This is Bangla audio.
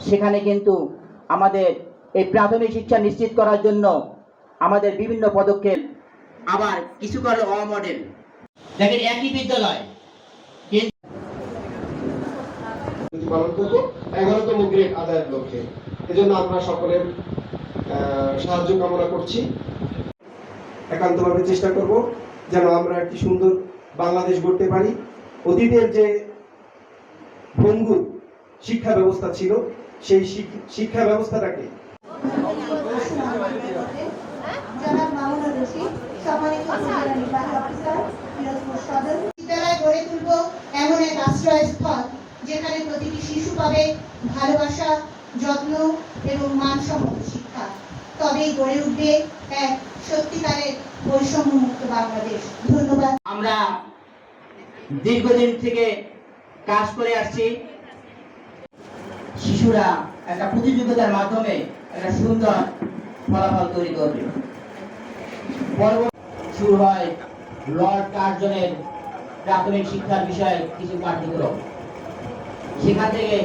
সেখানে কিন্তু আমাদের এই প্রাথমিক শিক্ষা নিশ্চিত করার জন্য আমাদের বিভিন্ন পদক্ষেপ, আবার কিছু করে অ মডেল। দেখেন, একই বিদ্যালয়। আদায়ের লক্ষ্যে। এজন্য আমরা সকলের সাহায্য কামনা করছি। একান্তভাবে চেষ্টা করব যেন আমরা একটি সুন্দর বাংলাদেশ গড়তে পারি। অতীতের যে শিক্ষা ব্যবস্থা ছিল সেই শিক্ষা ব্যবস্থাটাকে। বিদ্যালয় গড়ে তুলব এমন এক আশ্রয়স্থল যেখানে প্রতিটি শিশু পাবে ভালোবাসা যত্ন এবং মানসম্মত শিক্ষা। তবেই গড়ে উঠবে এক সত্যিকারের বৈষম্য মুক্ত বাংলাদেশ। ধন্যবাদ। আমরা দীর্ঘদিন থেকে কাজ করে আসছি। শিশুরা একটা প্রতিযোগিতার মাধ্যমে একটা সুন্দর ফলাফল তৈরি করবে। শুরু হয় লর্ড কার্জনের প্রাথমিক শিক্ষার বিষয়ে কিছু কার্যক্রম সেখান থেকে